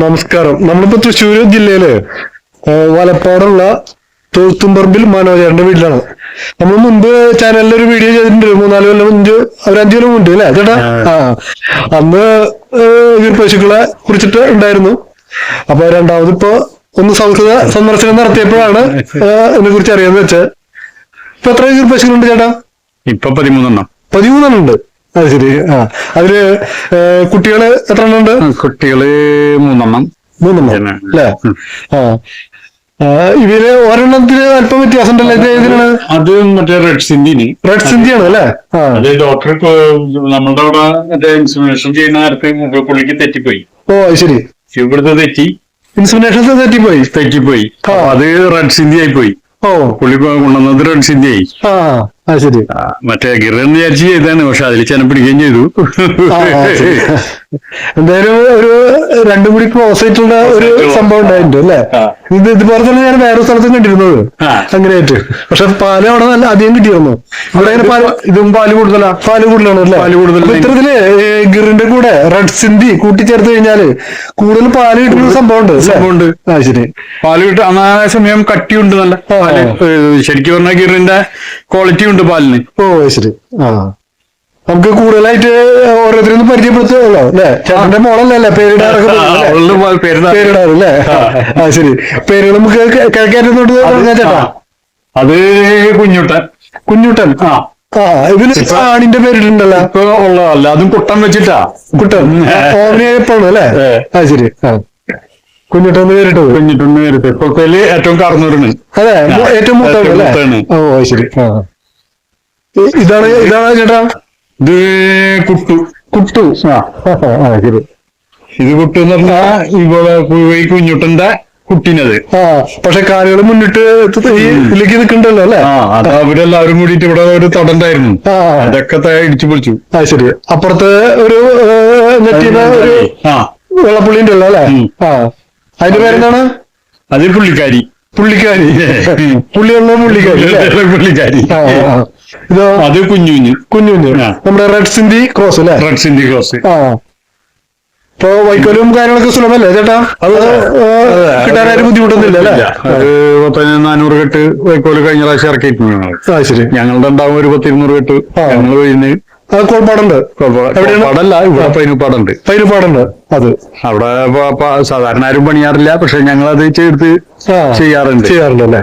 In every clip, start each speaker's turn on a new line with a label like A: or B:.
A: നമസ്കാരം. നമ്മളിപ്പോ തൃശ്ശൂർ ജില്ലയിൽ വലപ്പാടുള്ള തൊഴുത്തുംപറമ്പിൽ മനോജേട്ടന്റെ വീട്ടിലാണ്. നമ്മൾ മുമ്പ് ചാനലിൽ ഒരു വീഡിയോ ചെയ്തിട്ടുണ്ട്. മൂന്നാൽ കൊല്ലം ഒരു അഞ്ചു കൊല്ലം മുൻപ് അല്ലേ ചേട്ടാ? ആ. അന്ന് ഈ പശുക്കളെ കുറിച്ചിട്ട് ഉണ്ടായിരുന്നു. അപ്പൊ രണ്ടാമത് ഇപ്പൊ ഒന്ന് സൗഹൃദ സന്ദർശനം നടത്തിയപ്പോഴാണ് ഇതിനെ കുറിച്ച് അറിയാന്ന് വെച്ചത്. ഇപ്പൊ എത്ര ഈർ പശുക്കളുണ്ട് ചേട്ടാ?
B: ഇപ്പൊ പതിമൂന്നെണ്ണം.
A: പതിമൂന്നെണ്ണം ഉണ്ട്. അത് ശരി ആ. അതിൽ കുട്ടികൾ എത്ര എണ്ണം ഉണ്ട്?
B: കുട്ടികൾ മൂന്നെണ്ണം.
A: മൂന്നെണ്ണം. അല്ലേ? ആ. ഇവർ ഒരെണ്ണത്തിന് അല്പം വ്യത്യാസം ഉണ്ടല്ലോ
B: അത് മറ്റേ റെഡ് സിന്ധിനി
A: റെഡ് സിന്ധിയാണ് അല്ലേ?
B: അത് ഡോക്ടർ നമ്മളുടെ അവിടെ മറ്റേ ഇൻസുമിനേഷൻ ചെയ്യുന്ന നേരത്തെ പുള്ളിക്ക് തെറ്റിപ്പോയി.
A: ഓ ശരി.
B: ഇവിടുത്തെ തെറ്റി.
A: ഇൻസുമിനേഷൻ തെറ്റിപ്പോയി?
B: തെറ്റിപ്പോയി. അത് റെഡ് സിന്ധി ആയി പോയി.
A: ഓ.
B: പുള്ളി കൊണ്ടുവന്നത് റെഡ് സിന്ധി ആയി. മറ്റേ ഗിറൻ വിചാരിച്ച് ചെയ്താണ് പക്ഷെ അതിൽ ചെന പിടിക്കുകയും ചെയ്തു.
A: എന്തായാലും ഒരു രണ്ടും കൂടി ക്ലോസ് ആയിട്ടുള്ള ഒരു സംഭവം ഉണ്ടായിട്ടുണ്ട് അല്ലെ? ഇത് ഇതുപോലെ തന്നെ ഞാൻ വേറെ സ്ഥലത്തും കണ്ടിരുന്നത്. അങ്ങനെയായിട്ട്. പക്ഷെ പാൽ അവിടെ നല്ല അധികം കിട്ടിയിരുന്നു. ഇവിടെ അങ്ങനെ പാൽ
B: ഇതും പാൽ കൂടുതലാ?
A: പാൽ കൂടുതലാണ് അല്ലെ? പാൽ കൂടുതൽ ഇത്തരത്തിൽ ഗിറിന്റെ കൂടെ റെഡ് സിന്ധി കൂട്ടിച്ചേർത്ത് കഴിഞ്ഞാൽ കൂടുതൽ പാൽ കിട്ടുന്ന സംഭവം ഉണ്ട്
B: സംഭവമുണ്ട്.
A: ഉണ്ട് ശരി.
B: പാൽ കിട്ടും അന്നാ സമയം കട്ടിയുണ്ട് നല്ല. ശരിക്കും പറഞ്ഞാൽ ഗിറിന്റെ ക്വാളിറ്റി ഉണ്ട് പാലിന്.
A: ഓ ശരി. ആ. നമുക്ക് കൂടുതലായിട്ട് ഓരോരുത്തരും പരിചയപ്പെടുത്തുമല്ലോ അല്ലേ? ചേട്ടന്റെ മോളല്ലേ അല്ലേ. പേരിടാറ്. അല്ലേ ആ. ശരി. പേരുകൾ നമുക്ക് പറഞ്ഞാ ചേട്ടാ?
B: അത് കുഞ്ഞുട്ടൻ.
A: കുഞ്ഞുട്ടൻ?
B: ആ.
A: ആ ഇതിന് ആണിന്റെ പേരിട്ടുണ്ടല്ലോ
B: ഇപ്പൊ ഉള്ളതല്ല അതും കുട്ടൻ വെച്ചിട്ടാ.
A: കുട്ടൻ. ഓമനയപ്പാണ് അല്ലേ?
B: ഏ.
A: ആ ശരി. ആ. കുഞ്ഞുട്ടൻ എന്ന്
B: കുഞ്ഞിട്ടൊന്ന് നേരിട്ട്. ഇപ്പോഴത്തെ ഏറ്റവും കറന്നൂരാണ്.
A: അതെ ഏറ്റവും മൂത്താണ്. ഓ ശരി. ഇതാണ് ഇതാണ് ചേട്ടാ?
B: ഇത് കുട്ടു.
A: കുട്ടു.
B: ആ
A: ശരി.
B: ഇത് കുട്ടു എന്ന് പറഞ്ഞാൽ ഇവിടെ പോയി കുഞ്ഞുട്ടന്റെ കുട്ടീനത്.
A: പക്ഷെ കാലുകൾ മുന്നിട്ട് ഇതിലേക്ക് നിൽക്കണ്ടല്ലോ അല്ലെ?
B: അത് അവരെല്ലാവരും കൂടിയിട്ട് ഇവിടെ ഒരു തടണ്ടായിരുന്നു. അതൊക്കെ തയ ഇടിച്ചു പൊളിച്ചു.
A: ആ ശരി. അപ്പുറത്ത് ഒരു നെറ്റിന ഒരു
B: ആ.
A: വെള്ളപ്പുള്ളി ഉണ്ടല്ലോ? അല്ലേ ആ. അതിന്റെ പേരെന്താണ്?
B: അത് പുള്ളിക്കാരി.
A: പുള്ളിക്കാരി. പുള്ളിയുള്ള പുള്ളിക്കാരി
B: പുള്ളിക്കാരി.
A: ഇത്
B: അത് കുഞ്ഞു
A: കുഞ്ഞു കുഞ്ഞു
B: കുഞ്ഞു
A: നമ്മുടെ റെഡ് സിന്ധി ക്രോസ് അല്ലേ?
B: റെഡ് സിന്ധി ക്രോസ്
A: ആ. ഇപ്പൊ വൈക്കോലും കാര്യങ്ങളൊക്കെ സുലഭല്ലേ ചേട്ടാ? അത് കിട്ടാനായിട്ട് ബുദ്ധിമുട്ടൊന്നുമില്ല അല്ലേ?
B: അത് പത്ത് നാനൂറ് കെട്ട് വൈക്കോൽ കഴിഞ്ഞ പ്രാവശ്യം ഇറക്കിയിട്ടുണ്ട് ഞങ്ങൾ
A: ശരി.
B: ഞങ്ങളുടെ ഉണ്ടാവും ഒരു പത്തിരുന്നൂറ് കെട്ട്. ഞങ്ങൾ കഴിഞ്ഞ്
A: കോൾപ്പാടുണ്ട് കോൾപ്പാടല്ല
B: പാടല്ല ഇവിടെ പൈനുപ്പാടുണ്ട്
A: പൈനുപ്പാടുണ്ട് അത്.
B: അവിടെ സാധാരണ ആരും പണിയാറില്ല പക്ഷെ ഞങ്ങൾ അത് ചേർത്ത് ചെയ്യാറുണ്ട്.
A: ചെയ്യാറുണ്ട് അല്ലേ?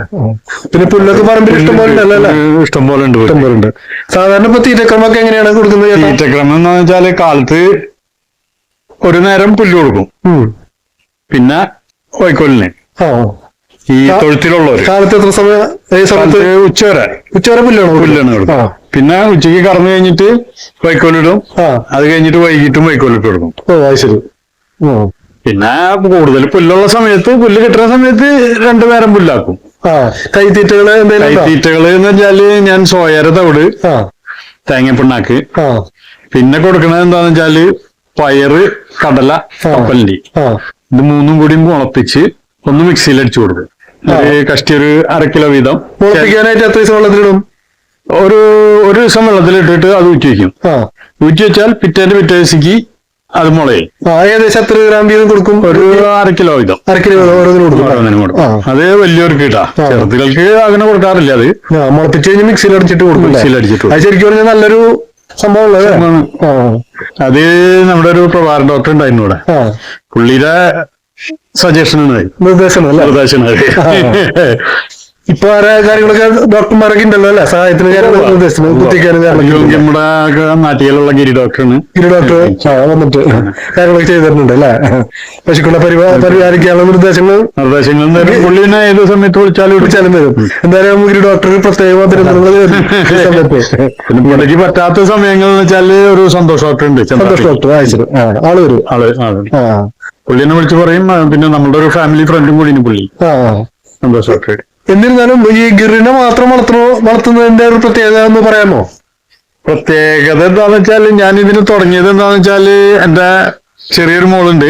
A: പിന്നെ പുല്ലൊക്കെ പറമ്പിൽ ഇഷ്ടംപോലെ ഉണ്ടല്ലോ അല്ലേ?
B: ഇഷ്ടം പോലെ ഉണ്ട്
A: ഇഷ്ടംപോലെ ഉണ്ട്. സാധാരണ ഇപ്പൊ തീറ്റക്രമൊക്കെ എങ്ങനെയാണ് കൊടുക്കുന്നത്
B: തീറ്റക്രമം എന്ന് വെച്ചാൽ കാലത്ത് ഒരു നേരം പുല്ല് കൊടുക്കും. പിന്നെ വൈക്കോലിന്. ഈ തൊഴുത്തിലുള്ളവർ
A: കാലത്ത് എത്ര സമയം
B: ഉച്ചവരെ.
A: ഉച്ചവരെ പുല്ലാണോ
B: പുല്ലാണ് കൊടുക്കും. പിന്നെ ഉച്ചയ്ക്ക് കറന്നു കഴിഞ്ഞിട്ട് വൈക്കോലിടും. അത് കഴിഞ്ഞിട്ട് വൈകിട്ടും വൈക്കോലിട്ട് കൊടുക്കും.
A: ഓ ശരി.
B: പിന്നെ കൂടുതൽ പുല്ലുള്ള സമയത്ത് പുല്ല് കിട്ടുന്ന സമയത്ത് രണ്ടു നേരം പുല്ലാക്കും.
A: കൈത്തീറ്റകൾ
B: കൈത്തീറ്റകൾ എന്ന് വെച്ചാൽ ഞാൻ സോയര തവിട് തേങ്ങപ്പിണ്ണാക്ക്. പിന്നെ കൊടുക്കണത് എന്താന്ന് വെച്ചാൽ പയറ് കടല
A: കപ്പലി
B: ഇത് മൂന്നും കൂടി മുളപ്പിച്ച് ഒന്ന് മിക്സിയിൽ അടിച്ചു കൊടുക്കും. ഒരു കഷ്ടി ഒരു അര കിലോ വീതം.
A: മുളപ്പിക്കാനായിട്ട് എത്ര ദിവസം വെള്ളത്തിലിടും?
B: ഒരു ഒരു ദിവസം വെള്ളത്തിലിട്ടിട്ട് അത് ഊറ്റി വെക്കും. ഊറ്റി വെച്ചാൽ പിറ്റേന്റെ പിറ്റേ ദിവസക്ക് അത് മുളയും.
A: ഏകദേശം എത്ര ഗ്രാം വീതം കൊടുക്കും?
B: ഒരു അര കിലോ വീതം.
A: അര കിലോ കൊടുക്കും.
B: ഓരോന്നിനും കൊടുക്കും. അത് വലിയവർക്ക് കിട്ടാ. ചെറുതുകൾക്ക് അങ്ങനെ കൊടുക്കാറില്ല അത്.
A: മുളപ്പിച്ച് കഴിഞ്ഞ് മിക്സിയിൽ അടിച്ചിട്ട് കൊടുക്കും?
B: മിക്സിയിൽ അടിച്ചിട്ട്
A: അത് ശരിക്കും പറഞ്ഞാൽ നല്ലൊരു സംഭവം ഉള്ളത്
B: സംഭവമാണ്. അത് നമ്മുടെ ഒരു പ്രഭാരം ഡോക്ടർ ഉണ്ടായിരുന്നു ഇവിടെ. പുള്ളിയുടെ സജഷൻ ആണ്
A: നിർദ്ദേശം അല്ലേ
B: നിർദ്ദേശം
A: ഇപ്പൊ വേറെ കാര്യങ്ങളൊക്കെ ഡോക്ടർമാരൊക്കെ ഉണ്ടല്ലോ അല്ലെ? സഹായത്തിന്
B: നമ്മുടെ നാട്ടിലുള്ള ഗിരി ഡോക്ടറാണ്.
A: ഗിരി ഡോക്ടർ? വന്നിട്ട് കാര്യങ്ങളൊക്കെ ചെയ്തു തരുന്നുണ്ട് അല്ലേ? പശുക്കളെ പരിപാ പരിപാലിക്കാനുള്ള നിർദ്ദേശങ്ങൾ?
B: നിർദ്ദേശങ്ങൾ തരും. പുള്ളി പിന്നെ ഏത് സമയത്ത് വിളിച്ചാലും.
A: വിളിച്ചാലും വരും. എന്തായാലും ഗിരി ഡോക്ടർ പ്രത്യേകം
B: പുള്ളിക്ക് പറ്റാത്ത സമയങ്ങൾ എന്ന് വെച്ചാൽ ഒരു സന്തോഷ ഡോക്ടർ ഉണ്ട്
A: സന്തോഷ ഡോക്ടർ. അയച്ചു ആൾ വരും.
B: ആൾ
A: ആ.
B: പുള്ളിനെ വിളിച്ച് പറയും പിന്നെ നമ്മുടെ ഒരു ഫാമിലി ഫ്രണ്ടും കൂടിയാണ് പുള്ളി. സന്തോഷ്
A: എന്നിരുന്നാലും ഈ ഗിറിനെ മാത്രം വളർത്തണോ വളർത്തുന്നതിന്റെ ഒരു പ്രത്യേകത എന്ന് പറയാമോ?
B: പ്രത്യേകത എന്താന്ന് വെച്ചാൽ ഞാൻ ഇതിന് തുടങ്ങിയത് എന്താന്ന് വെച്ചാൽ എന്റെ ചെറിയൊരു മോളുണ്ട്.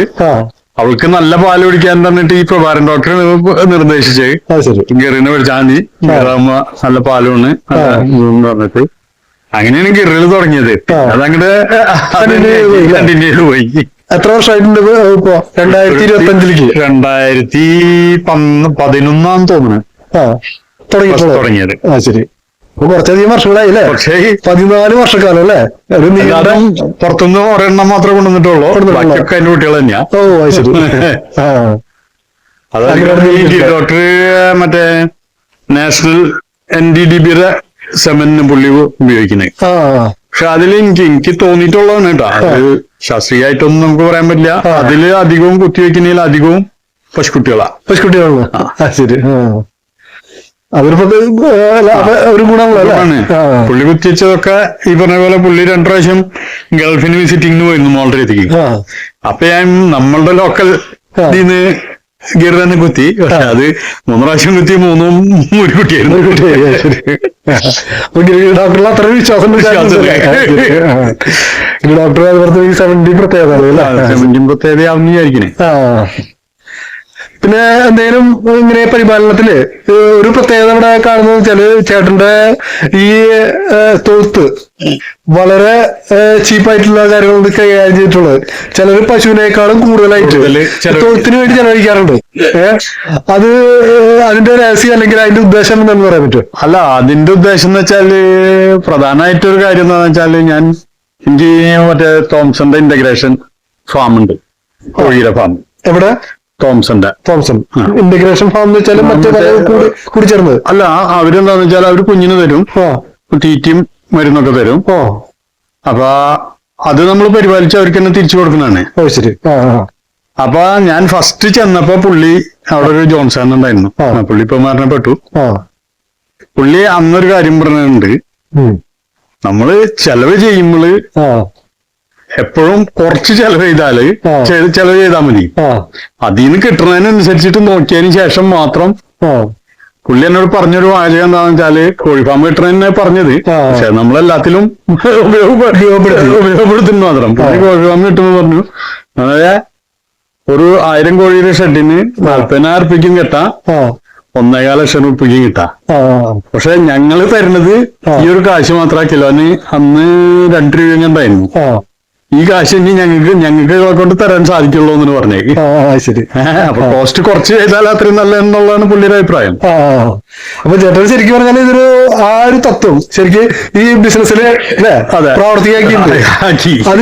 B: അവൾക്ക് നല്ല പാൽ കുടിക്കാൻ തന്നിട്ട് ഈ പ്രഭാരൻ ഡോക്ടർ നിർദ്ദേശിച്ച് ഗറിനെ വിളിച്ചാൽ മതി. ഗിറാകുമ്പോ നല്ല പാലുമാണ്. പറഞ്ഞിട്ട് അങ്ങനെയാണ് ഗിറിൽ തുടങ്ങിയത്.
A: ആ.
B: അതങ്ങട്
A: Continue ചെയ്ത് പോയി.
B: കണ്ടിന്യൂ ചെയ്ത് പോയി.
A: എത്ര വർഷമായിട്ടുണ്ട് ഇപ്പൊ രണ്ടായിരത്തി ഇരുപത്തി അഞ്ചിലേക്ക്
B: രണ്ടായിരത്തി പതിനൊന്നാം തോന്നുന്നു തുടങ്ങിയത്.
A: ആ ശരി. കുറച്ചധികം വർഷങ്ങളായില്ലേ
B: പക്ഷേ
A: പതിനാല് വർഷക്കാലം അല്ലേ? ഒരു നീണ്ട
B: പുറത്തുനിന്ന് ഒരെണ്ണം മാത്രമേ കൊണ്ടുവന്നിട്ടുള്ളൂ. ബാക്കിയൊക്കെ അതിന്റെ കുട്ടികൾ തന്നെയാ.
A: ഓ ശരി.
B: ഡോക്ടർ മറ്റേ നാഷണൽ എൻ ഡി ഡി ബിയുടെ സെമന് പുള്ളി ഉപയോഗിക്കുന്നത്. പക്ഷെ അതിൽ എനിക്ക് എനിക്ക് തോന്നിയിട്ടുള്ളതാണ് കേട്ടോ. അത് ശാസ്ത്രീയമായിട്ടൊന്നും നമുക്ക് പറയാൻ പറ്റില്ല.
A: അതിൽ
B: അതിൽ അധികവും കുത്തിവെക്കുന്നതിൽ അധികവും പശുക്കുട്ടികളാ.
A: പശുക്കുട്ടികളാണ്. ശരി. അതൊരു ഒരു
B: പുള്ളി കുത്തിവെച്ചതൊക്കെ ഈ പറഞ്ഞ പോലെ പുള്ളി രണ്ടു പ്രാവശ്യം ഗൾഫിന് വിസിറ്റിംഗിന് പോയിരുന്നു മോളുടെ
A: എത്തിക്കും
B: അപ്പൊ ഞാൻ നമ്മളുടെ ലോക്കൽ ഇതിന്ന് തന്നെ കുത്തി. പക്ഷെ അത് മൂന്ന് പ്രാവശ്യം കുത്തി മൂന്നും ഒരു കുട്ടിയായിരുന്നു.
A: ഡോക്ടറിൽ അത്ര വിശ്വാസം ഡോക്ടർ പ്രത്യേകത
B: വിചാരിക്കണേ.
A: ആ. പിന്നെ എന്തെങ്കിലും ഇങ്ങനെ പരിപാലനത്തിൽ ഒരു പ്രത്യേകത ഇവിടെ കാണുന്നത് വെച്ചാൽ ചേട്ടന്റെ ഈ തൊഴുത്ത് വളരെ ചീപ്പായിട്ടുള്ള കാര്യങ്ങൾ കൈകാര്യം ചെയ്തിട്ടുള്ളത്. ചിലര് പശുവിനേക്കാളും കൂടുതലായിട്ട്
B: കൂടുതൽ
A: തൊഴുത്തിന് വേണ്ടി ചെലവഴിക്കാറുണ്ട്. അത് അതിന്റെ രഹസ്യം അല്ലെങ്കിൽ അതിന്റെ ഉദ്ദേശം എന്താണെന്ന് പറയാൻ പറ്റുമോ?
B: അല്ല അതിന്റെ ഉദ്ദേശം എന്ന് വെച്ചാൽ പ്രധാനമായിട്ടൊരു കാര്യം എന്താണെന്ന് വെച്ചാൽ ഞാൻ എനിക്ക് മറ്റേ തോംസന്റെ ഇന്റഗ്രേഷൻ ഫാം ഉണ്ട്. കോഴിയുടെ ഫാം
A: എവിടെ?
B: തോംസന്റെ.
A: തോംസൺ. ഇന്റഗ്രേഷൻ ഫാം എന്ന് വെച്ചാൽ മറ്റേ
B: മറ്റേ-
A: കൂടി ചേർന്നത്
B: അല്ല അവരെന്താന്ന് വെച്ചാൽ അവർ കുഞ്ഞിന് തരും. തീറ്റയും മരുന്നൊക്കെ തരും. അപ്പൊ അത് നമ്മൾ പരിപാലിച്ച് അവർക്ക് തന്നെ തിരിച്ചു കൊടുക്കുന്നതാണ്.
A: ഓ ശരി.
B: അപ്പൊ ഞാൻ ഫസ്റ്റ് ചെന്നപ്പോ പുള്ളി അവിടെ ഒരു ജോൺസൺ ഉണ്ടായിരുന്നു പുള്ളി ഇപ്പൊ മരണപ്പെട്ടു. പുള്ളി അന്നൊരു കാര്യം പറഞ്ഞിട്ടുണ്ട്. നമ്മൾ ചെലവ്
A: ചെയ്യുമ്പോൾ
B: എപ്പോഴും കുറച്ച് ചെലവ് ചെയ്താൽ ചെലവ് ചെയ്താൽ മതി. അതിൽ നിന്ന് കിട്ടുന്നതിനനുസരിച്ചിട്ട് നോക്കിയതിന് ശേഷം മാത്രം പുള്ളി എന്നോട് പറഞ്ഞൊരു വാചകം എന്താണെന്ന് വെച്ചാൽ കോഴിഫാം കിട്ടണെന്നെ പറഞ്ഞത്. പക്ഷെ നമ്മളെല്ലാത്തിലും ഉപയോഗപ്പെ-
A: ഉപയോഗപ്പെടുത്തി.
B: ഉപയോഗപ്പെടുത്തുന്നു മാത്രം.
A: ആ.
B: കിട്ടുമെന്ന് പറഞ്ഞു അതായത് ഒരു ആയിരം കോഴിയുടെ ഷെഡിന് നാൽപ്പതിനായിരം റുപ്യക്കും കിട്ടാ. ഒന്നേകാല ലക്ഷം റുപ്യക്കും കിട്ടാ. പക്ഷെ ഞങ്ങൾ തരുന്നത് ഈ ഒരു കാശ് മാത്രം കിലോന് അന്ന് രണ്ട് രൂപ ഉണ്ടായിരുന്നു
A: ആ.
B: ഈ കാശ് ഇനി ഞങ്ങൾക്ക് ഞങ്ങൾക്ക് കൊണ്ട് തരാൻ സാധിക്കുള്ളൂ എന്ന് പറഞ്ഞേ.
A: ആ ആ, ശരി.
B: അപ്പൊ കോസ്റ്റ് കുറച്ച് ചെയ്താൽ അത്രയും നല്ല എന്നുള്ളതാണ് പുള്ളിയുടെ അഭിപ്രായം.
A: അപ്പൊ ചേട്ടൻ ശരിക്കും പറഞ്ഞാൽ ഇതൊരു ആ ഒരു തത്വം. ശരിക്കും ഈ ബിസിനസ്സിലെ പ്രവർത്തിയാക്കി
B: അതെ.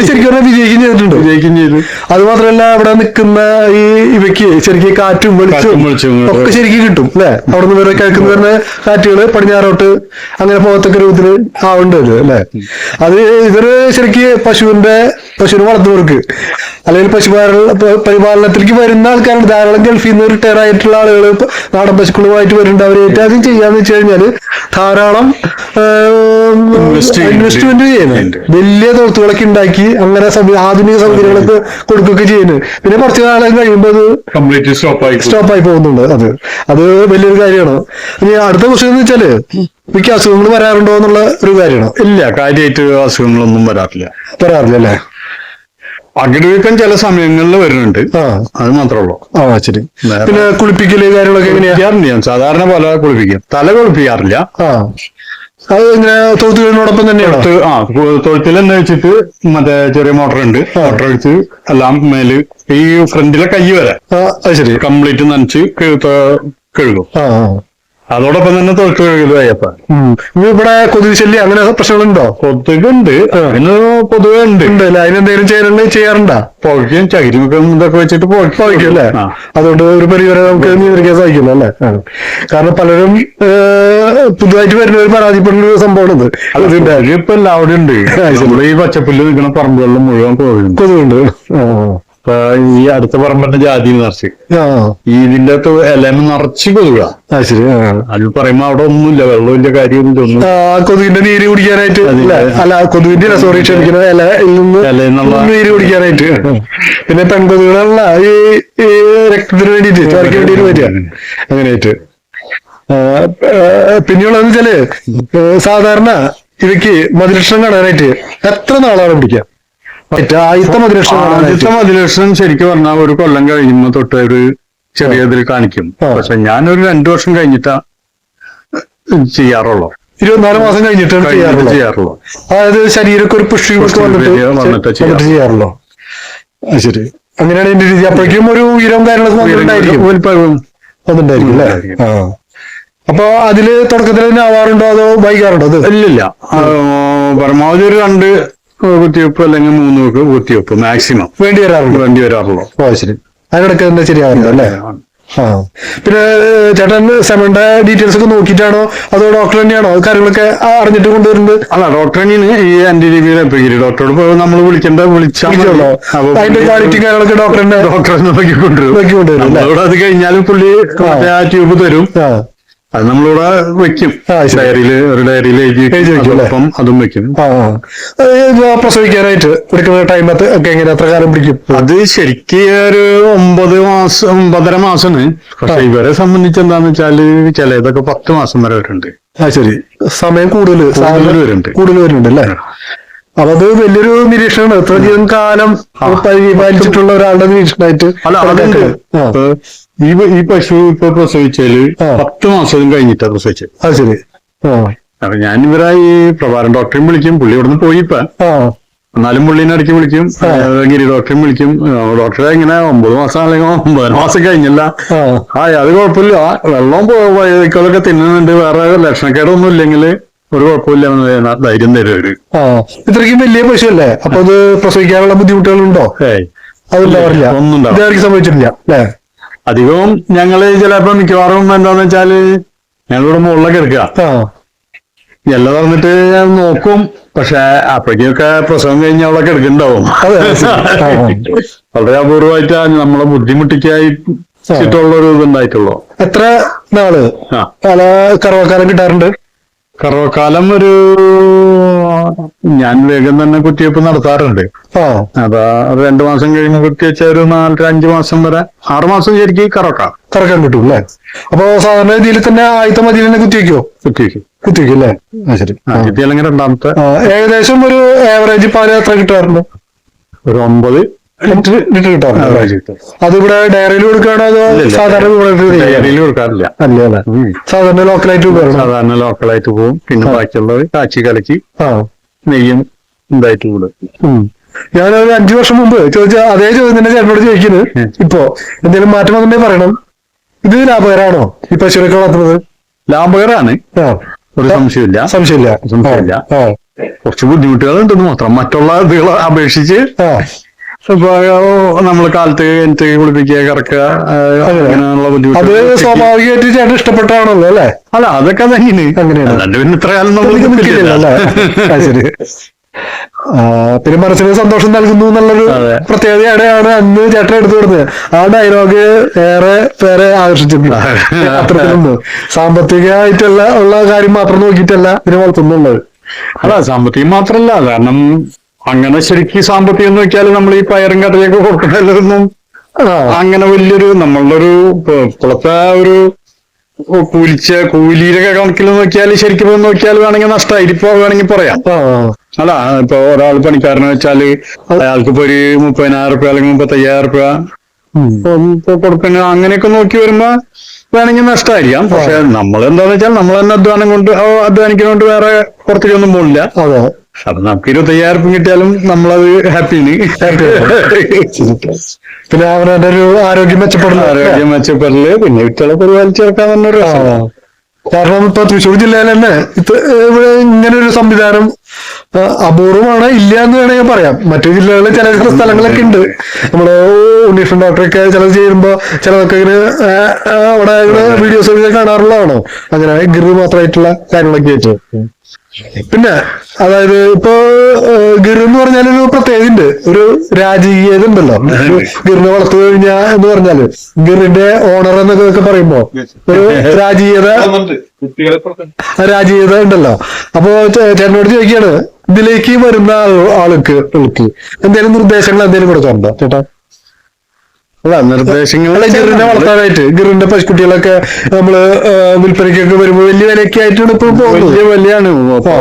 A: ശരിക്കും പറഞ്ഞാൽ വിജയിക്കുകയും ചെയ്തിട്ടുണ്ട്.
B: വിജയിക്കുകയും ചെയ്തു.
A: അത് മാത്രമല്ല അവിടെ നിൽക്കുന്ന ഈ ഇവയ്ക്ക് ശരിക്കും കാറ്റും
B: വെളിച്ചും
A: ഒക്കെ ശരിക്കും കിട്ടും അല്ലെ? അവിടെ നിന്ന് വേറെ കിഴക്കുന്ന വരുന്ന കാറ്റുകൾ പടിഞ്ഞാറോട്ട് അങ്ങനെ പോകത്തക്ക രൂപത്തിൽ ആവേണ്ടത് അല്ലെ? അത് ഇതൊരു ശരിക്കും പശുവിന്റെ പശുവിനെ വളർത്തുന്നവർക്ക്. അല്ലെങ്കിൽ പശുപാലന പ- പരിപാലനത്തിലേക്ക് വരുന്ന ആൾക്കാരുണ്ട് ധാരാളം ഗൾഫിൽ നിന്ന് റിട്ടയർ ആയിട്ടുള്ള ആളുകൾ നാടൻ പശുക്കളുമായിട്ട് വരുന്നുണ്ട്. അവർ ഏറ്റവും ആദ്യം ചെയ്യാന്ന് വെച്ച് കഴിഞ്ഞാൽ ധാരാളം ഇൻവെസ്റ്റ്മെന്റ് ചെയ്യുന്നുണ്ട്. വലിയ തൊഴുത്തുകളൊക്കെ ഉണ്ടാക്കി അങ്ങനെ ആധുനിക സൗകര്യങ്ങളൊക്കെ കൊടുക്കുകയൊക്കെ ചെയ്യുന്നു പിന്നെ കുറച്ചു കാലം കഴിയുമ്പോൾ അത്
B: കംപ്ലീറ്റ് സ്റ്റോപ്പ് ആയി
A: സ്റ്റോപ്പ് ആയി പോകുന്നുണ്ട്. അത് അത് വലിയൊരു കാര്യമാണ്. ഇനി അടുത്ത ക്വസ്റ്റ്യൻ എന്ന് വെച്ചാൽ മിക്ക അസുഖങ്ങൾ വരാറുണ്ടോ എന്നുള്ള ഒരു കാര്യമാണ്.
B: ഇല്ല കാര്യമായിട്ട് അസുഖങ്ങളൊന്നും വരാറില്ല.
A: വരാറില്ല അല്ലേ
B: അകിടുവീക്കം ചില സമയങ്ങളിൽ വരുന്നുണ്ട്. അത് മാത്രമേ ഉള്ളൂ.
A: ആ ശരി. പിന്നെ കുളിപ്പിക്കൽ കാര്യങ്ങളൊക്കെ എങ്ങനെയാ?
B: ഞാൻ. സാധാരണ പോലെ കുളിപ്പിക്കും. തല കുളിപ്പിക്കാറില്ല.
A: അത് ഇങ്ങനെ തൊഴുത്തുകളിനോടൊപ്പം തന്നെ
B: എടുത്ത് ആ തൊഴുത്തിൽ എന്ന് വെച്ചിട്ട് മറ്റേ ചെറിയ മോട്ടർ ഉണ്ട് മോട്ടർ വെച്ച് എല്ലാം മേൽ ഈ ഫ്രണ്ടിലെ കൈ വരെ
A: ശരി.
B: കംപ്ലീറ്റ് നനച്ച് കഴു- കഴുകും. അതോടൊപ്പം തന്നെ
A: ഉം. ഇനി ഇവിടെ കൊതുക് ശല്യം അങ്ങനെ പ്രശ്നങ്ങളുണ്ടോ?
B: കൊതുകുണ്ട്. അതിന് പൊതുവെ ഉണ്ട്.
A: ഉണ്ട് അല്ലേ അതിനെന്തെങ്കിലും ചെയ്യാറുണ്ട് ചെയ്യാറുണ്ടാ?
B: പുകയ്ക്കും ചകിരിമൊക്കെ ഇതൊക്കെ വെച്ചിട്ട്
A: സാധിക്കും അല്ലേ? അതുകൊണ്ട് ഒരു പരിവരെ നമുക്ക് നിയന്ത്രിക്കാൻ സാധിക്കുന്നു അല്ലേ? കാരണം പലരും പുതുതായിട്ട് വരുന്ന ഒരു പരാതിപ്പെടുന്ന ഒരു സംഭവമാണ് ഇത് അതിന്റെ
B: ഇപ്പൊ എല്ലാവരും ഉണ്ട്. നമ്മുടെ ഈ പച്ചപ്പുല്ല് നിൽക്കുന്ന പറമ്പുകളിലും മുഴുവൻ കൊതുകുണ്ട്.
A: കൊതുകുണ്ട്
B: ഇപ്പൊ ഈ അടുത്ത പറമ്പറിന്റെ ജാതി നിറച്ച് ഇതിന്റെ അകത്ത് ഇലമ നിറച്ച് കൊതുക.
A: ശരി ആ.
B: അത് പറയുമ്പോ അവിടെ ഒന്നുമില്ല വെള്ളമില്ല കാര്യമൊന്നും ഒന്നും.
A: കൊതുകിന്റെ നീര് കുടിക്കാനായിട്ട് അല്ല? കൊതുകിന്റെ സോറി ഇലയിൽ നിന്ന് നീര് കുടിക്കാനായിട്ട്. പിന്നെ പെൺകൊതുകളുള്ള ഈ രക്തത്തിന് വേണ്ടിയിട്ട് ചോരയ്ക്ക് വേണ്ടിയിട്ട് വരിക. അങ്ങനെയായിട്ട്. പിന്നെയുള്ളതെന്ന് വെച്ചാൽ സാധാരണ ഇവയ്ക്ക് മതിലക്ഷണം കാണാനായിട്ട് എത്ര നാളാണ് പിടിക്കുക ആദ്യത്തെ മതിലക്ഷണം
B: ശരിക്കും പറഞ്ഞാൽ ഒരു കൊല്ലം കഴിയുമ്പോ തൊട്ട് ഒരു ചെറിയ ഇതിൽ കാണിക്കും. പക്ഷെ ഞാനൊരു രണ്ടു വർഷം കഴിഞ്ഞിട്ടാ ചെയ്യാറുള്ളൂ.
A: ഇരുപത്തിനാല് മാസം കഴിഞ്ഞിട്ടാണ്
B: ചെയ്യാറുള്ളൂ.
A: അതായത് ശരീരമൊക്കെ ഒരു പുഷ്ടിയൊക്കെ
B: പുഷ്ടി
A: വന്നിട്ട്
B: ചെയ്യാറുള്ളൂ.
A: ശരി. അങ്ങനെയാണ് എന്റെ രീതി. അപ്പോഴേക്കും ഒരു ഉയരവും കാര്യങ്ങളൊക്കെ വന്നിട്ടുണ്ടായിരിക്കും. വന്നിട്ടുണ്ടായിരിക്കും അല്ലേ? അപ്പൊ അതിൽ തുടക്കത്തിൽ തന്നെ ആവാറുണ്ടോ അതോ വൈകാറുണ്ടോ അത്?
B: ഇല്ലില്ല. പരമാവധി ഒരു രണ്ട് കുത്തിവെപ്പ് അല്ലെങ്കിൽ മൂന്ന് കുത്തിവെപ്പ് മാക്സിമം
A: വേണ്ടി വരാറുള്ളൂ.
B: വേണ്ടി വരാറുള്ളൂ.
A: ഓ ശരി. അതിനിടയ്ക്ക് എന്താ ശരിയാവുന്നു അല്ലേ? ആ. പിന്നെ ചേട്ടൻ സെമന്റെ ഡീറ്റെയിൽസ് ഒക്കെ നോക്കിയിട്ടാണോ? അതോ ഡോക്ടർ തന്നെയാണോ? കാര്യങ്ങളൊക്കെ അറിഞ്ഞിട്ട് കൊണ്ടുവരുന്നത്?
B: അല്ല ഡോക്ടർ തന്നെയാണ് ഈ ആന്റി രീതിയിൽ ഡോക്ടറോട് നമ്മൾ വിളിക്കേണ്ട വിളിച്ചോ.
A: അതിന്റെ ക്വാളിറ്റി കാര്യങ്ങളൊക്കെ ഡോക്ടറിന്റെ
B: ഡോക്ടറെ നോക്കി അത് കഴിഞ്ഞാലും പുള്ളി ആ. ട്യൂബ് തരും. അത് നമ്മളിവിടെ വെക്കും. ഡയറിയിൽ ഒരു ഡയറിയിൽ എഴുതി
A: വെക്കും
B: അതും വെക്കും.
A: പ്രസവിക്കാനായിട്ട് എടുക്കുന്ന ടൈം ഒക്കെ എങ്ങനെ എത്ര കാലം പിടിക്കും?
B: അത് ശരിക്ക് ഒരു ഒമ്പത് മാസം ഒമ്പതര മാസമാണ്. പക്ഷെ ഇവരെ സംബന്ധിച്ച് എന്താന്ന് വെച്ചാൽ ചിലതൊക്കെ പത്ത് മാസം വരെ വരുന്നുണ്ട്
A: ആ ശരി. സമയം കൂടുതൽ
B: കൂടുതൽ വരുന്നുണ്ട്.
A: കൂടുതൽ വരുന്നുണ്ട് അല്ലേ? അപ്പൊ അത് വലിയൊരു നിരീക്ഷണമാണ്. ഇത്രയധികം കാലം പരിപാലിച്ചിട്ടുള്ള ഒരാളുടെ നിരീക്ഷണമായിട്ട്
B: ഈ ഈ പശു ഇപ്പൊ
A: പ്രസവിച്ചാൽ.
B: പത്ത് മാസം കഴിഞ്ഞിട്ടാ പ്രസവിച്ചത്.
A: അത് ശരി.
B: അപ്പൊ ഞാൻ ഇവരെ ഈ പ്രഭാരം ഡോക്ടറെയും വിളിക്കും. പുള്ളി ഇവിടുന്ന് പോയി ഇപ്പൊ. എന്നാലും പുള്ളിനെ ഇടയ്ക്ക് വിളിക്കും. ഗിരി ഡോക്ടറെയും വിളിക്കും. ഡോക്ടറെ ഇങ്ങനെ ഒമ്പത് മാസം അല്ലെങ്കിൽ ഒമ്പത് മാസം കഴിഞ്ഞില്ല.
A: ആ.
B: അത് കുഴപ്പമില്ല. വെള്ളം വൈദ്യുക്കളൊക്കെ തിന്നുന്നുണ്ട്. വേറെ ലക്ഷണക്കേടൊന്നും ഇല്ലെങ്കിൽ ഒരു കുഴപ്പമില്ല ധൈര്യം തരും അവർ.
A: ആ ഇത്രയ്ക്കും വലിയ പശു അല്ലേ അപ്പൊ അത് പ്രസവിക്കാനുള്ള ബുദ്ധിമുട്ടുകളുണ്ടോ. ഇതായിരിക്കും സംഭവിച്ചിട്ടില്ല അല്ലേ?
B: അധികവും ഞങ്ങൾ ചിലപ്പോ മിക്കവാറും എന്താന്ന് വെച്ചാൽ ഞങ്ങളിവിടെ മുകളിലൊക്കെ എടുക്കുക. എല്ലാം തന്നിട്ട് ഞാൻ നോക്കും. പക്ഷെ അപ്പോഴേക്കൊക്കെ പ്രസവം കഴിഞ്ഞ അവളൊക്കെ എടുക്കുന്നുണ്ടാവും. വളരെ അപൂർവമായിട്ട് നമ്മളെ ബുദ്ധിമുട്ടിക്കായിട്ടുള്ള ഒരു ഇതുണ്ടായിട്ടുള്ളൂ.
A: എത്ര നാൾ? കറവക്കാരൻ കിട്ടാറുണ്ട്.
B: കറവക്കാലം ഒരു ഞാൻ വേഗം തന്നെ കുത്തിവെപ്പ് നടത്താറുണ്ട്. അതാ രണ്ടു മാസം കഴിഞ്ഞ് കുത്തിവെച്ച ഒരു നാലര അഞ്ചു മാസം വരെ ആറ് മാസം ശരിക്കും കറക്കാം
A: കറക്കാൻ കിട്ടും അല്ലേ അപ്പൊ സാധാരണ രീതിയിൽ തന്നെ ആദ്യത്തെ മതിയിൽ തന്നെ കുത്തിവെക്കോ
B: കുത്തിവെക്കും.
A: കുത്തിവെക്കും അല്ലേ ശരി.
B: ആദ്യത്തെ അല്ലെങ്കിൽ രണ്ടാമത്തെ.
A: ഏകദേശം ഒരു ആവറേജ് പാൽ എത്ര കിട്ടാറുണ്ട്?
B: ഒരു ഒമ്പത്.
A: ലിറ്റർ ലിറ്റർ കിട്ടാറുണ്ട് അല്ലേ? അതിവിടെ ഡയറിയിൽ കൊടുക്കാണോ അതോ സാധാരണ
B: ഡയറിയിൽ കൊടുക്കാറില്ല.
A: അല്ലേ അല്ലേ? സാധാരണ ലോക്കലായിട്ട് പോകും
B: സാധാരണ ലോക്കലായിട്ട് പോകും പിന്നെ ബാക്കിയുള്ളത് കാച്ചി കലക്കി
A: ആ.
B: നെയ്യും ഇതായിട്ട് കൂടും.
A: ഞാൻ ഒരു അഞ്ചു വർഷം മുമ്പ് ചോദിച്ച അതേ ചോദ്യം തന്നെ ചേട്ടനോട് ചോദിക്കുന്നത്. ഇപ്പോ എന്തെങ്കിലും മാറ്റം വന്നിട്ടേ പറയണം. ഇത് ലാഭകരമാണോ ഈ പശുവിനൊക്കെ വളർത്തുന്നത്?
B: ലാഭകരമാണ്
A: ആ.
B: ഒരു സംശയമില്ല.
A: സംശയമില്ല
B: സംശയമില്ല. കുറച്ച് ബുദ്ധിമുട്ടുകൾ ഉണ്ടെന്ന് മാത്രം. മറ്റുള്ള ഇതുകളെ അപേക്ഷിച്ച് നമ്മൾ കാലത്ത് എനിക്ക് കുളിപ്പിക്കുക കറക്കുക അങ്ങനെയുള്ള
A: അത്
B: ബുദ്ധിമുട്ടുകൾ
A: സ്വാഭാവികമായിട്ട് ചേട്ടൻ ഇഷ്ടപ്പെട്ടാണല്ലോ അല്ലേ?
B: അല്ല അതൊക്കെ തന്നെയാണ്.
A: അങ്ങനെയാണ്.
B: പിന്നെ ഇത്ര കാലം നമ്മൾ
A: ശരി. പിന്നെ മനസ്സിന് സന്തോഷം നൽകുന്നു എന്നുള്ളൊരു
B: അതെ.
A: പ്രത്യേകതയാണ് അന്ന് ചേട്ടൻ എടുത്തു കൊടുത്തത്. ആ ഡയലോഗ് ഏറെ പേരെ ആകർഷിച്ചിട്ടുണ്ട്. അത്തരത്തിലൊന്ന് സാമ്പത്തികമായിട്ടുള്ള ഉള്ള കാര്യം മാത്രം നോക്കിയിട്ടല്ല ഇതിനെ വളർത്തുന്നുള്ളത്.
B: അല്ല സാമ്പത്തികം മാത്രല്ല. കാരണം അങ്ങനെ ശരിക്കും സാമ്പത്തികം എന്ന് വെച്ചാൽ നമ്മൾ ഈ പയറും കടലൊക്കെ കൊടുക്കുന്നതിലൊന്നും
A: ആ.
B: അങ്ങനെ വലിയൊരു നമ്മളുടെ ഒരു ഇപ്പൊ- ഇപ്പോഴത്തെ ഒരു കൂലിച്ച കൂലിയിലൊക്കെ കണക്കിൽ നോക്കിയാൽ ശരിക്കും നോക്കിയാൽ വേണമെങ്കിൽ നഷ്ടമായി ഇപ്പൊ വേണമെങ്കിൽ പറയാം അല്ല ഇപ്പൊ ഒരാൾ പണിക്കാരനെ വെച്ചാൽ അയാൾക്ക് ഇപ്പൊ ഒരു മുപ്പതിനായിരം റുപ്യ അല്ലെങ്കിൽ മുപ്പത്തയ്യായിരം റുപ്യ കൊടുക്കുന്ന അങ്ങനെയൊക്കെ നോക്കി വരുമ്പോ വേണമെങ്കിൽ നഷ്ടമായിരിക്കാം പക്ഷെ നമ്മൾ എന്താന്ന് വെച്ചാൽ നമ്മൾ തന്നെ അധ്വാനം കൊണ്ട് അധ്വാനിക്കുന്നോണ്ട് അധ്വാനിക്കുന്നതുകൊണ്ട് വേറെ പുറത്തേക്കൊന്നും പോകില്ല അപ്പൊ നമുക്ക് ഇരുപത്തയ്യായിരം റുപ്യ കിട്ടിയാലും നമ്മളത് ഹാപ്പിയാണ്
A: പിന്നെ അവനവന്റെ ഒരു ആരോഗ്യം മെച്ചപ്പെടുന്ന
B: ആരോഗ്യം മെച്ചപ്പെടൽ പിന്നെ കുട്ടികളെ ചേർക്കാൻ തന്നെ ഒരു.
A: കാരണം ഇപ്പൊ തൃശ്ശൂർ ജില്ലയിൽ തന്നെ ഇവിടെ ഇങ്ങനെ ഒരു സംവിധാനം അപൂർവമാണ് ഇല്ല എന്ന് വേണമെങ്കിൽ പറയാം. മറ്റു ജില്ലകളിൽ ചില ചില സ്ഥലങ്ങളൊക്കെ ഉണ്ട്. നമ്മൾ ഉണ്ണീഷൻ ഡോക്ടറൊക്കെ ചിലത് ചെയ്യുമ്പോ ചിലതൊക്കെ ഇങ്ങനെ അവിടെ വീഡിയോസ് ഒക്കെ കാണാറുള്ളതാണോ? അങ്ങനെ ഗിറി മാത്രമായിട്ടുള്ള കാര്യങ്ങളൊക്കെ ആയിട്ട്. പിന്നെ അതായത് ഇപ്പൊ ഗിർ എന്ന് പറഞ്ഞാൽ ഒരു പ്രത്യേകത ഉണ്ട് ഒരു രാജകീയത ഉണ്ടല്ലോ ഗിറിനെ വളർത്തു കഴിഞ്ഞാ എന്ന് പറഞ്ഞാൽ ഗിറിന്റെ ഓണർ എന്നൊക്കെ പറയുമ്പോ ഒരു രാജകീയത രാജകീയത ഉണ്ടല്ലോ. അപ്പോ ചേട്ടനോട് ചോദിക്കാണ് ഇതിലേക്ക് വരുന്ന ആൾക്ക് ആൾക്ക് എന്തെങ്കിലും നിർദ്ദേശങ്ങൾ എന്തെങ്കിലും കൊടുക്കാറുണ്ടോ? ചേട്ടാ?
B: അല്ല നിർദ്ദേശങ്ങൾ
A: ഗിറിനെ വളർത്താനായിട്ട് ഗിറിന്റെ പശുക്കുട്ടികളൊക്കെ നമ്മൾ വിൽപ്പനയ്ക്കൊക്കെ വരുമ്പോ വലിയ വിലയൊക്കെ ആയിട്ടാണ് ഇപ്പൊ
B: വലിയ വലിയാണ്. അപ്പൊ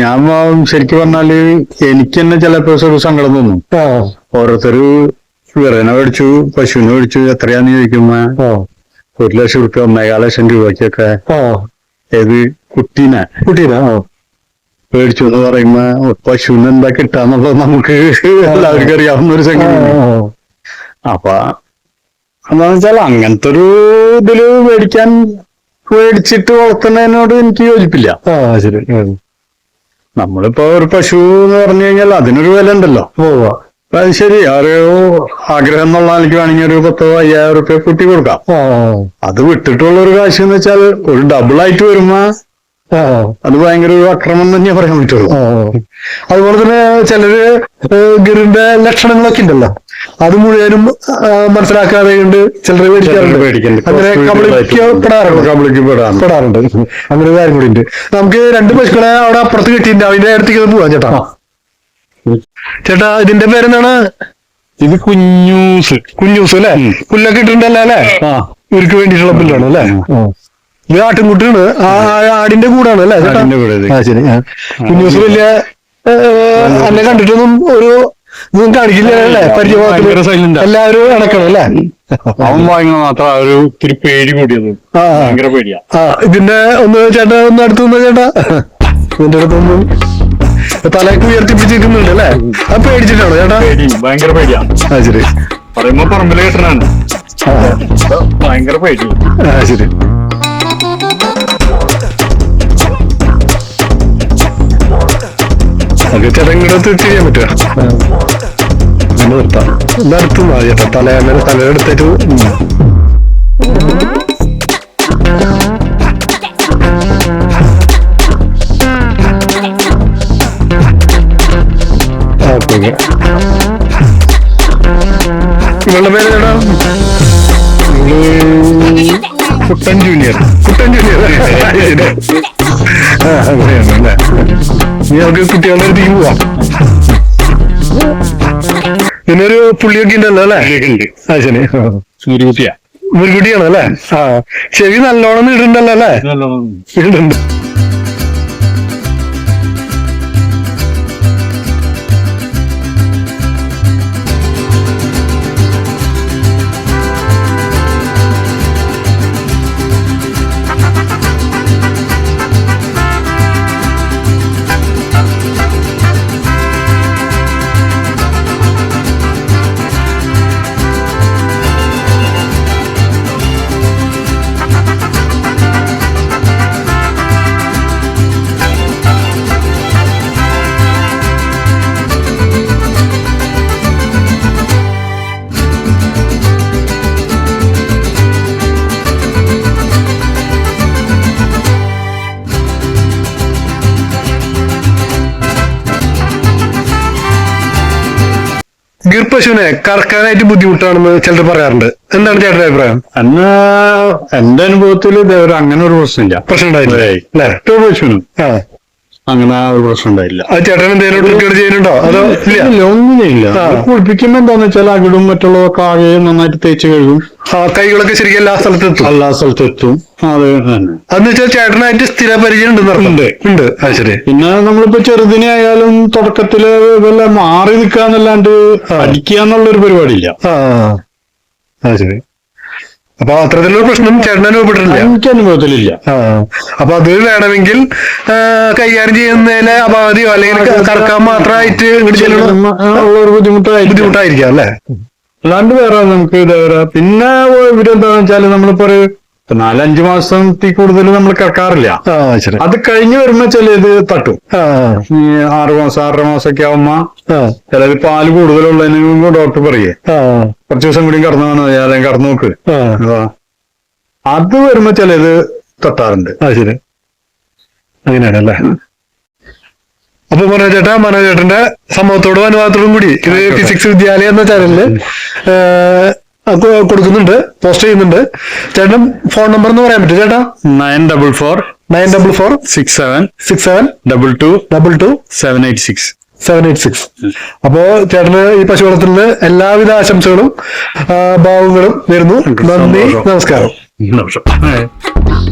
B: ഞാൻ ശരിക്കു പറഞ്ഞാൽ എനിക്ക് തന്നെ ചിലപ്പോ ഒരു സങ്കടം തോന്നും. ഓരോരുത്തരും വിറനെ മേടിച്ചു പശുവിനെ മേടിച്ചു എത്രയാന്ന് ചോദിക്കുമ്പോ ഒരു ലക്ഷം റുപ്യ ഒന്നേകാല ലക്ഷം രൂപയ്ക്കൊക്കെ ഏത് കുട്ടീനെ
A: കുട്ടീനെ
B: മേടിച്ചു എന്ന് പറയുമ്പോ പശുവിന് എന്താ കിട്ടാന്നുള്ളത് നമുക്ക് എല്ലാവർക്കും അറിയാവുന്ന ഒരു സംഗതി അപ്പൊ എന്താന്ന് വെച്ചാൽ അങ്ങനത്തെ ഒരു ഇതിൽ മേടിക്കാൻ മേടിച്ചിട്ട് വളർത്തുന്നതിനോട് എനിക്ക് യോജിപ്പില്ല.
A: ആ ശരി. ഉം.
B: നമ്മളിപ്പോ ഒരു പശു എന്ന് പറഞ്ഞു കഴിഞ്ഞാൽ അതിനൊരു വില ഉണ്ടല്ലോ
A: ഉവ്വ.
B: അപ്പൊ അത് ശരി ഒരു ആഗ്രഹം എന്നുള്ള എനിക്ക് വേണമെങ്കിൽ ഒരു പത്തോ അയ്യായിരം റുപ്യ കൂട്ടി കൊടുക്കാം.
A: ആ
B: അത് വിട്ടിട്ടുള്ള ഒരു കാശ് എന്ന് വെച്ചാൽ ഒരു ഡബിൾ ആയിട്ട് വരുമ്പോ അത് ഭയങ്കര ഒരു അക്രമം തന്നെ പറയാൻ പറ്റുള്ളൂ.
A: അതുപോലെ തന്നെ ചിലര് ഗിറിന്റെ ലക്ഷണങ്ങളൊക്കെ ഉണ്ടല്ലോ. അത് മുഴുവനും മനസ്സിലാക്കാതെ കൊണ്ട് ചിലര് മേടിക്കാറുണ്ട്
B: പേടിക്കണ്ട്
A: അങ്ങനെ കബളിക്കപ്പെടാറുണ്ട് കാര്യം കൂടി ഉണ്ട്. നമുക്ക് രണ്ട് പശുക്കളെ അവിടെ അപ്പുറത്ത് കിട്ടിയിട്ടുണ്ട്. അതിന്റെ അടുത്തേക്ക് ഒന്ന് പോവാം ചേട്ടാ. ചേട്ടാ ഇതിന്റെ പേരെന്താണ്?
B: ഇത് കുഞ്ഞൂസ്.
A: കുഞ്ഞൂസ് അല്ലേ? പുല്ലൊക്കെ ഇട്ടിട്ടുണ്ടല്ലോ അല്ലേ? ഇവർക്ക് വേണ്ടിയിട്ടുള്ള പുല്ലാണ് അല്ലേ? ഇത് ആട്ടിൻകുട്ടിയാണ് ആടിന്റെ കൂടാണ് അല്ലേ?
B: ഇത്.
A: ശരി. കുഞ്ഞൂസ് വലിയ അന്നെ എന്നെ കണ്ടിട്ടൊന്നും ഒരു ഇതൊന്നും കാണിക്കില്ല അല്ലേ. എല്ലാവരും അടക്കണം അല്ലേ?
B: അവൻ വാങ്ങുന്ന മാത്രം ഒരു ഇത്തിരി പേടി കൂടിയത്.
A: ആ ആ.
B: ഭയങ്കര പേടിയാ.
A: ആ ഇതിന്റെ ഒന്ന് ചേട്ടാ ഒന്ന് അടുത്ത് നിന്ന് ചേട്ടാ? ഇതിന്റെ അടുത്തൊന്നും തലയൊക്കെ ഉയർത്തിപ്പിച്ചിരിക്കുന്നുണ്ട് അല്ലേ? അത് പേടിച്ചിട്ടാണോ ചേട്ടാ?
B: ഭയങ്കര പേടിയാ.
A: ആ ശരി.
B: പറയുമ്പോ പറമ്പിൽ കെട്ടണാണ്
A: ആ.
B: ഭയങ്കര പേടി.
A: ആ ശരി. അത് ചേട്ടാ ഇങ്ങോട്ട് ചെയ്യാൻ പറ്റുക അങ്ങനെ നിർത്താം. നിർത്തുന്ന ചേട്ടാ തല അങ്ങനെ തലയെടുത്തിട്ട് ഇവളുടെ പേര് ചേട്ടാ കുട്ടൻ ജൂനിയർ കുട്ടൻ ജൂനിയർ ആ അങ്ങനെയാണ് കുട്ടികളെ നമുക്ക് കുട്ടികളുടെ അടുത്തേക്ക് പോവാം. പിന്നൊരു പുള്ളിയൊക്കെ ഉണ്ടല്ലോ അല്ലേ? ആ ശരി.
B: സൂര്യകുട്ടിയാ.
A: മുൻകുട്ടിയാണ് അല്ലേ? ആ ചെവി നല്ലോണം ഇടുണ്ടല്ലോ അല്ലേ? നീടുണ്ട് പശുവിനെ കറക്കാനായിട്ട് ബുദ്ധിമുട്ടാണെന്ന് ചിലർ പറയാറുണ്ട്. എന്താണ് ചേട്ടന്റെ അഭിപ്രായം?
B: അന്ന് എന്റെ അനുഭവത്തിൽ അങ്ങനെ ഒരു പ്രശ്നമില്ല.
A: പ്രശ്നം ഉണ്ടായില്ല
B: ഏയ്. പശുവിനും
A: ആ
B: ഒരു പ്രശ്നം ഉണ്ടായില്ല.
A: അത് ചേട്ടൻ എന്തെങ്കിലും ട്രിക്കേഡ് ചെയ്യുന്നുണ്ടോ? അതോ ഇല്ല
B: ഇല്ല? ഒന്നും ചെയ്യില്ല
A: ആ.
B: അത് കുളിപ്പിക്കുമ്പോ എന്താന്ന് വെച്ചാൽ അകിടും മറ്റുള്ളതൊക്കെ ആകെ നന്നായിട്ട് തേച്ച് കഴുകും.
A: ആ കൈകളൊക്കെ ശരിക്കും എല്ലാ സ്ഥലത്തും എത്തും?
B: എല്ലാ സ്ഥലത്തും എത്തും. അത് തന്നെ.
A: അതെന്ന് വെച്ചാൽ ചേട്ടനായിട്ട് സ്ഥിര പരിചയം
B: ഉണ്ട്.
A: ഉണ്ട്. ആ ശരി.
B: പിന്നെ നമ്മളിപ്പോ ചെറുതിനെ ആയാലും തുടക്കത്തിൽ വല്ല മാറി നിൽക്കാന്നല്ലാണ്ട് അടിക്കുക എന്നുള്ള ഒരു പരിപാടിയില്ല
A: ആ. ആ ശരി. അപ്പൊ അത്തരത്തിലുള്ള പ്രശ്നം ചേട്ടൻ അനുഭവപ്പെട്ടിട്ടില്ല.
B: എനിക്ക് അനുഭവത്തിലില്ല.
A: അപ്പൊ അത് വേണമെങ്കിൽ കൈകാര്യം ചെയ്യുന്നതിലെ അപാധിയോ അല്ലെങ്കിൽ കറക്കാൻ മാത്രമായിട്ട്
B: ഒരു ബുദ്ധിമുട്ടായിരിക്കും.
A: ബുദ്ധിമുട്ടായിരിക്കാം അല്ലേ?
B: അല്ലാണ്ട് വേറെ നമുക്ക് ഇതേവരെ പിന്നെ ഇവരെന്താന്ന് വെച്ചാൽ നമ്മളിപ്പോ ഒരു നാലഞ്ച് മാസത്തിൽ കൂടുതൽ നമ്മൾ കിടക്കാറില്ല അത് കഴിഞ്ഞു വരുമ്പോ ചിലത് തട്ടും. ഈ ആറ് മാസം ആറര മാസമൊക്കെ ആവുമ്പോ ചിലത് പാൽ കൂടുതലുള്ളതിന് ഡോക്ടർ പറയേ. കുറച്ച് ദിവസം കൂടി കടന്നു വേണോ അല്ലെങ്കിൽ കടന്നു നോക്ക്. അത്. വരുമ്പോ ചിലത് തട്ടാറുണ്ട്.
A: ശരി. അങ്ങനെയാണ് അല്ലേ അപ്പൊ മനോജ് ചേട്ടാ മനോജ് ചേട്ടന്റെ സംഭവത്തോടും അനുവാദത്തോടും കൂടി ഇത് ഫിസിക്സ് വിദ്യാലയം എന്ന ചാനലിൽ കൊടുക്കുന്നുണ്ട്. പോസ്റ്റ് ചെയ്യുന്നുണ്ട്. ചേട്ടൻ ഫോൺ നമ്പർ എന്ന് പറയാൻ പറ്റും. ചേട്ടാ?
B: Nine double four
A: nine double four
B: six seven
A: six seven
B: double two
A: double two
B: seven eight six.
A: Seven eight six. അപ്പോ ചേട്ടന് ഈ പശു വളർത്തലിന് എല്ലാവിധ ആശംസകളും ഭാവങ്ങളും നേരുന്നു. നന്ദി. നമസ്കാരം.
B: നമസ്കാരം.